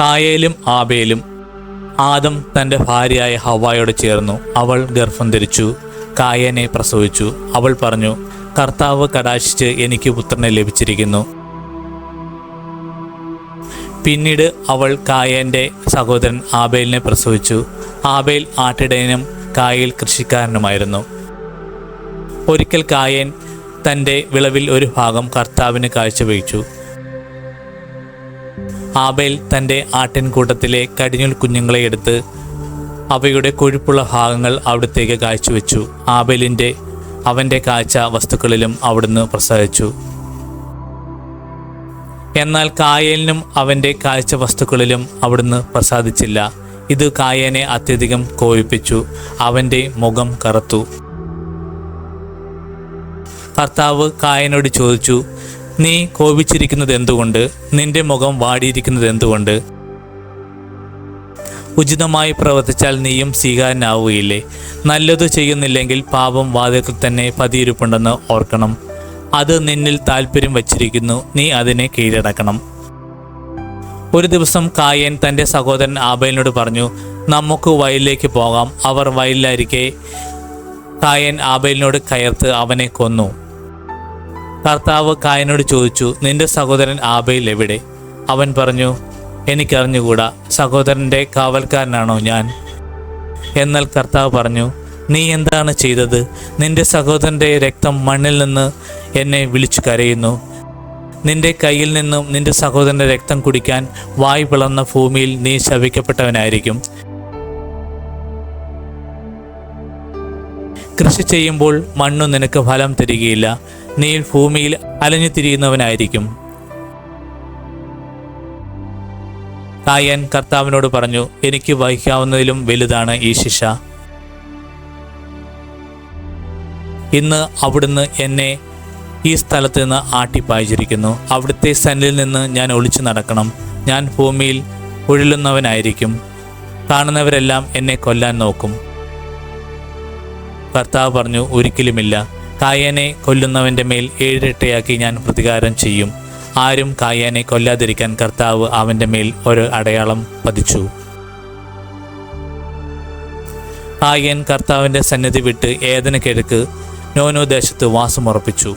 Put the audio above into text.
കായേലും ആബേലും. ആദം തന്റെ ഭാര്യയായ ഹവായോട് ചേർന്നു. അവൾ ഗർഭം ധരിച്ചു. കായനെ പ്രസവിച്ചു. അവൾ പറഞ്ഞു കർത്താവ് കടാശിച്ച് എനിക്ക് പുത്രനെ ലഭിച്ചിരിക്കുന്നു. പിന്നീട് അവൾ കായന്റെ സഹോദരൻ ആബേലിനെ പ്രസവിച്ചു. ആബേൽ ആട്ടിടയനും കായൽ കൃഷിക്കാരനുമായിരുന്നു. ഒരിക്കൽ കായൻ തന്റെ വിളവിൽ ഒരു ഭാഗം കർത്താവിന് കാഴ്ചവെച്ചു ആബേൽ തന്റെ ആട്ടിൻകൂട്ടത്തിലെ കടിഞ്ഞുൽ കുഞ്ഞുങ്ങളെ എടുത്ത് അവയുടെ കൊഴുപ്പുള്ള ഭാഗങ്ങൾ അവിടത്തേക്ക് കാഴ്ചവെച്ചു. ആബേലിന്റെ അവന്റെ കാഴ്ച വസ്തുക്കളിലും അവിടുന്ന് പ്രസവിച്ചു. എന്നാൽ കായലിനും അവന്റെ കാഴ്ച വസ്തുക്കളിലും അവിടുന്ന് പ്രസാദിച്ചില്ല. ഇത് കായനെ അത്യധികം കോപിപ്പിച്ചു. അവന്റെ മുഖം കറുത്തു. കർത്താവ് കായനോട് ചോദിച്ചു നീ കോപിച്ചിരിക്കുന്നത് എന്തുകൊണ്ട്? നിന്റെ മുഖം വാടിയിരിക്കുന്നത് എന്തുകൊണ്ട്? ഉചിതമായി പ്രവർത്തിച്ചാൽ നീയും സ്വീകാരനാവുകയില്ലേ? നല്ലത് ചെയ്യുന്നില്ലെങ്കിൽ പാപം വാതിൽക്കൽ തന്നെ പതിയിരിപ്പുണ്ടെന്ന് ഓർക്കണം. അത് നിന്നിൽ താല്പര്യം വച്ചിരിക്കുന്നു. നീ അതിനെ കീഴടക്കണം. ഒരു ദിവസം കായൻ തന്റെ സഹോദരൻ ആബേലിനോട് പറഞ്ഞു നമുക്ക് വയലിലേക്ക് പോകാം. അവർ വയലിലായിരിക്കെ. കായൻ ആബേലിനോട് കയർത്ത് അവനെ കൊന്നു. കർത്താവ് കായനോട് ചോദിച്ചു നിന്റെ സഹോദരൻ ആബയിൽ എവിടെ? അവൻ പറഞ്ഞു എനിക്കറിഞ്ഞുകൂടാ സഹോദരന്റെ കാവൽക്കാരനാണോ ഞാൻ? എന്നാൽ കർത്താവ് പറഞ്ഞു നീ എന്താണ് ചെയ്തത്? നിന്റെ സഹോദരന്റെ രക്തം മണ്ണിൽ നിന്ന് എന്നെ വിളിച്ചു കരയുന്നു. നിന്റെ കയ്യിൽ നിന്നും നിന്റെ സഹോദരന്റെ രക്തം കുടിക്കാൻ വായ് പിളർന്ന ഭൂമിയിൽ നീ ശവിക്കപ്പെട്ടവനായിരിക്കും. കൃഷി ചെയ്യുമ്പോൾ മണ്ണു നിനക്ക് ഫലം തരികയില്ല. നീ ഭൂമിയിൽ അലഞ്ഞു തിരിയുന്നവനായിരിക്കും കായൻ കർത്താവിനോട് പറഞ്ഞു എനിക്ക് വഹിക്കാവുന്നതിലും വലുതാണ് ഈ ശിക്ഷ. ഇന്ന് അവിടുന്ന് എന്നെ ഈ സ്ഥലത്ത് നിന്ന് ആട്ടിപ്പായിച്ചിരിക്കുന്നു. അവിടുത്തെ സന്നിൽ നിന്ന് ഞാൻ ഒളിച്ചു നടക്കണം. ഞാൻ ഭൂമിയിൽ ഉഴലുന്നവനായിരിക്കും കാണുന്നവരെല്ലാം എന്നെ കൊല്ലാൻ നോക്കും. കർത്താവ് പറഞ്ഞു ഒരിക്കലുമില്ല. കായനെ കൊല്ലുന്നവന്റെ മേൽ ഏഴിരട്ടയാക്കി ഞാൻ പ്രതികാരം ചെയ്യും. ആരും കായനെ കൊല്ലാതിരിക്കാൻ കർത്താവ് അവന്റെ മേൽ ഒരു അടയാളം പതിച്ചു. കായൻ കർത്താവിന്റെ സന്നിധി വിട്ട് ഏതന കിഴക്ക് നോനോ ദേശത്ത് വാസമുറപ്പിച്ചു.